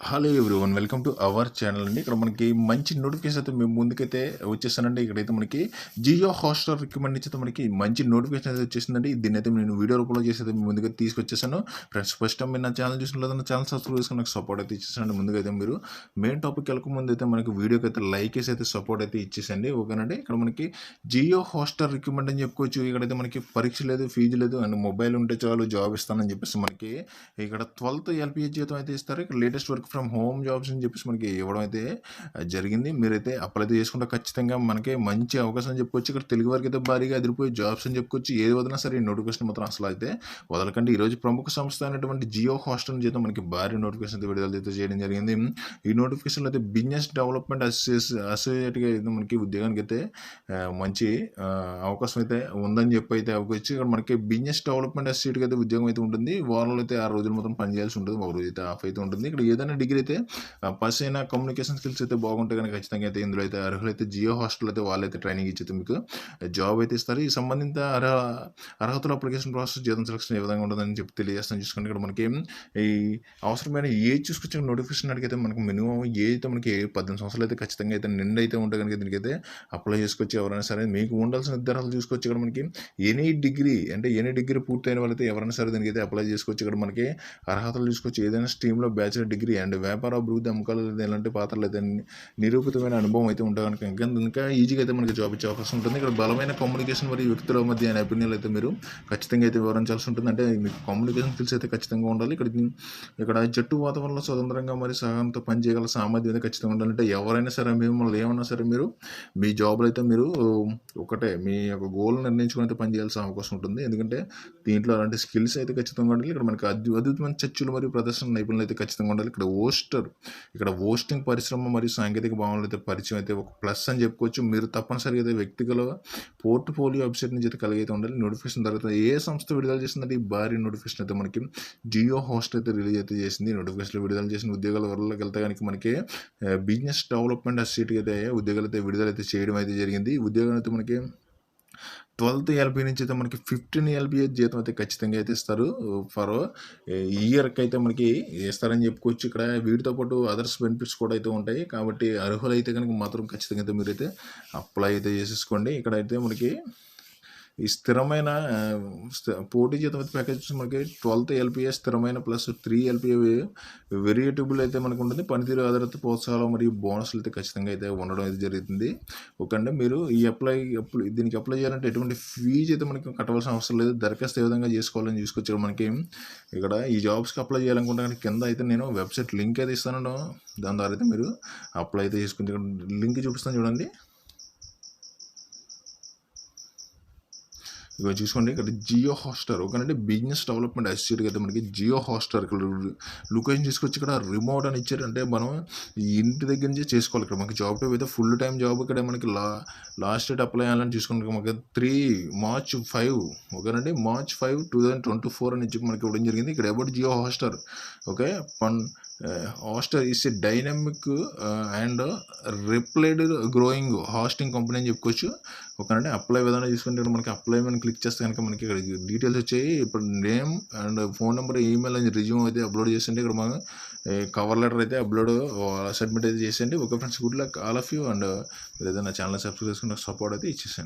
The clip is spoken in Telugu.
Hello everyone welcome to our channel అండి. ఇక్కడ మనకి మంచి నోటిఫికేషన్ అయితే మేము ముందుకైతే వచ్చేసానండి. ఇక్కడైతే మనకి జియో హాట్స్టార్ రికమెండ్ అయితే మనకి మంచి నోటిఫికేషన్ అయితే వచ్చేసిందండి. దీన్ని అయితే నేను వీడియో రూపంలో చేసి అయితే ముందుగా తీసుకొచ్చేసాను. ఫ్రెండ్స్ ఫస్ట్ టైం మీరు నా ఛానల్ చూసిన ఛానల్ సబ్స్క్రైబ్ చేసుకుని నాకు సపోర్ట్ అయితే ఇచ్చేసాను ముందుగా అయితే మీరు మెయిన్ టాపిక్ వెళ్ళక ముందు అయితే మనకి వీడియోకి అయితే లైక్ వేసి అయితే సపోర్ట్ అయితే ఇచ్చేసండి. ఓకేనండి ఇక్కడ మనకి జియో హాట్స్టార్ రికమెండ్ అని చెప్పుకోవచ్చు. ఇక్కడైతే మనకి పరీక్ష లేదు ఫీజు లేదు అండ్ మొబైల్ ఉంటే చాలు జాబ్ ఇస్తానని చెప్పేసి మనకి ఇక్కడ ట్వెల్త్ ఎల్పిహెచ్ జీతం అయితే ఇస్తారు. ఇక్కడ latest work from home jobs అని చెప్పేసి మనకి ఇవ్వడం అయితే జరిగింది. మీరైతే అప్లై అయితే చేసుకుంటే ఖచ్చితంగా మనకి మంచి అవకాశం అని చెప్పుకోవచ్చు. ఇక్కడ తెలుగు వారికి అయితే భారీగా అదిరిపోయి జాబ్స్ అని చెప్పుకోవచ్చు. ఏది వదిలినా సరే ఈ నోటిఫికేషన్ మాత్రం అసలు అయితే వదలకండి. ఈరోజు ప్రముఖ సంస్థ అయినటువంటి జియో హాస్టల్ చేత మనకి భారీ నోటిఫికేషన్ అయితే విడుదల అయితే చేయడం జరిగింది. ఈ నోటిఫికేషన్లో అయితే బిజినెస్ డెవలప్మెంట్ అసోసియేస్ అసోసియేట్గా అయితే మనకి ఉద్యోగానికి అయితే మంచి అవకాశం అయితే ఉందని చెప్పి అయితే అవకాశం ఇక్కడ మనకి బిజినెస్ డెవలప్మెంట్ అసోసియేట్గా అయితే ఉద్యోగం అయితే ఉంటుంది. వారంలో అయితే ఆరు రోజులు మొత్తం పనిచేయాల్సి ఉంటుంది. ఒక రోజు అయితే ఆఫ్ అయితే ఉంటుంది. ఇక్కడ ఏదైనా డిగ్రీ అయితే పాస్ అయిన కమ్యూనికేషన్ స్కిల్స్ అయితే బాగుంటే కనుక ఖచ్చితంగా అయితే ఇందులో అయితే అర్హులైతే జియో హాస్టల్ అయితే వాళ్ళైతే ట్రైనింగ్ ఇచ్చేది మీకు. జాబ్ అయితే ఇస్తారు. ఈ సంబంధిత అర్హ అర్హతల అప్లికేషన్ ప్రాసెస్ జీతం సెలక్షన్ ఏ విధంగా ఉంటుందని చెప్పి తెలియజేస్తాను. చూసుకోండి ఇక్కడ మనకి ఈ అవసరమైన ఏజ్ చూసుకొచ్చిన నోటిఫికేషన్ అడిగితే మనకి మినిమం ఏజ్ అయితే మనకి పద్దెనిమిది సంవత్సరాలు అయితే ఖచ్చితంగా అయితే నిండు అయితే ఉంటే కనుక దీనికైతే అప్లై చేసుకోవచ్చు ఎవరైనా సరే మీకు ఉండాల్సిన నిర్ధారాలు చూసుకోవచ్చు. ఇక్కడ మనకి ఎనీ డిగ్రీ అంటే ఎనీ డిగ్రీ పూర్తయిన వాళ్ళైతే ఎవరైనా సరే దీనికైతే అప్లై చేసుకోవచ్చు. ఇక్కడ మనకి అర్హతలు చూసుకోవచ్చు. ఏదైనా స్ట్రీమ్లో బ్యాచిలర్ డిగ్రీ అండ్ వ్యాపార అభివృద్ధి అమ్మకాలు లేదా ఎలాంటి పాత్రలు అయితే నిరూపితమైన అనుభవం అయితే ఉంటే కనుక ఇంకా ఇంకా ఈజీగా అయితే మనకి జాబ్ ఇచ్చే అవకాశం ఉంటుంది. ఇక్కడ బలమైన కమ్యూనికేషన్ మరియు వ్యక్తుల మధ్య నైపుణ్యాలు అయితే మీరు ఖచ్చితంగా అయితే వివరించాల్సి ఉంటుంది. అంటే మీకు కమ్యూనికేషన్ స్కిల్స్ అయితే ఖచ్చితంగా ఉండాలి. ఇక్కడ ఇక్కడ జట్టు వాతావరణంలో స్వతంత్రంగా మరి సహనంతో పనిచేయగల సామర్థ్యం అయితే ఖచ్చితంగా ఉండాలి. అంటే ఎవరైనా సరే మిమ్మల్ని ఏమన్నా సరే మీరు మీ జాబ్లో అయితే మీరు ఒకటే మీ యొక్క గోల్ నిర్ణయించుకుని అయితే పనిచేయాల్సిన అవకాశం ఉంటుంది. ఎందుకంటే దీంట్లో అలాంటి స్కిల్స్ అయితే ఖచ్చితంగా ఉండాలి. ఇక్కడ మనకి అద్భుతమైన చర్చలు మరియు ప్రదర్శన నైపుణ్యాలు అయితే ఖచ్చితంగా ఉండాలి. ఇక్కడ ఓస్టర్. ఇక్కడ ఓస్టింగ్ పరిశ్రమ మరియు సాంకేతిక భావనలు అయితే పరిచయం అయితే ఒక ప్లస్ అని చెప్పుకోవచ్చు. మీరు తప్పనిసరిగా అయితే వ్యక్తిగత పోర్ట్ఫోలియో వెబ్సైట్ నుంచి అయితే కలిగి అయితే ఉండాలి. నోటిఫికేషన్ తర్వాత ఏ సంస్థ విడుదల చేసిందంటే ఈ భారీ నోటిఫికేషన్ అయితే మనకి జియో హోస్ట్ అయితే రిలీజ్ అయితే చేసింది. నోటిఫికేషన్లో విడుదల చేసిన ఉద్యోగాల వరలోకి వెళ్తే కనుక మనకి బిజినెస్ డెవలప్మెంట్ అసోసియేట్ అయితే ఉద్యోగాలు అయితే విడుదల అయితే చేయడం అయితే జరిగింది. ఉద్యోగాలు అయితే మనకి ట్వెల్త్ ఎల్పీ నుంచి అయితే మనకి ఫిఫ్టీన్ ఎల్పీ జీతం అయితే ఖచ్చితంగా అయితే ఇస్తారు ఫర్ ఇయర్కి అయితే మనకి ఇస్తారని చెప్పుకోవచ్చు. ఇక్కడ వీటితో పాటు అదర్స్ బెనిఫిట్స్ కూడా అయితే ఉంటాయి. కాబట్టి అర్హులైతే కనుక మాత్రం ఖచ్చితంగా అయితే మీరైతే అప్లై అయితే చేసేసుకోండి. ఇక్కడ అయితే మనకి ఈ స్థిరమైన స్థి- పోటీ జీతం అయితే మనకి ట్వెల్త్ ఎల్పిఏ స్థిరమైన ప్లస్ త్రీ ఎల్పిఏ వెరియేటబుల్ అయితే మనకు ఉంటుంది. పనితీరు ఆధారిత ప్రోత్సాహాలు మరియు బోనస్లు అయితే ఖచ్చితంగా అయితే ఉండడం అయితే జరుగుతుంది. ఓకే మీరు ఈ అప్లై అప్లై దీనికి అప్లై చేయాలంటే ఎటువంటి ఫీజు అయితే మనకి కట్టవలసిన అవసరం లేదు. దరఖాస్తు ఏ విధంగా చేసుకోవాలని చూసుకొచ్చారు మనకి. ఇక్కడ ఈ జాబ్స్కి అప్లై చేయాలనుకుంటే కింద అయితే నేను వెబ్సైట్ లింక్ అయితే ఇస్తాను. దాని ద్వారా అయితే మీరు అప్లై అయితే చేసుకుంటే లింక్ చూపిస్తాను చూడండి. ఇక చూసుకోండి ఇక్కడ జియో హాస్టర్ ఓకేనంటే బిజినెస్ డెవలప్మెంట్ అసోసియేట్ అయితే మనకి జియో హాస్టర్ ఇక్కడ లొకేషన్ తీసుకొచ్చి ఇక్కడ రిమోట్ అని ఇచ్చారు. అంటే మనం ఈ ఇంటి దగ్గర నుంచి చేసుకోవాలి ఇక్కడ. మనకి జాబ్ టైప్ అయితే ఫుల్ టైం జాబ్ ఇక్కడ మనకి లా లాస్ట్ డేట్ అప్లై చేయాలని చూసుకుంటే మనకి త్రీ మార్చ్ ఫైవ్ ఓకేనండి March five two thousand twenty four అని చెప్పి మనకి ఇవ్వడం జరిగింది. ఇక్కడ అబౌట్ జియో హాస్టర్ ఓకే పన్ Hoster is a dynamic and rapid growing hosting company అని చెప్పుకోవచ్చు. ఒకనంటే అప్లై విధానం చూసుకుంటే ఇక్కడ మనకి అప్లై మనం క్లిక్ చేస్తే కనుక మనకి ఇక్కడ డీటెయిల్స్ వచ్చాయి. ఇప్పుడు name and phone number email అని రిజ్యూమ్ అయితే అప్లోడ్ చేసండి ఇక్కడ మనం కవర్ లెటర్ అయితే అప్లోడ్ సబ్మిట్ అయితే చేసేయండి. Okay friends good luck all of you and ఏదైనా ఛానల్ సబ్స్క్రైబ్ చేసుకుని సపోర్ట్ అయితే ఇచ్చేసండి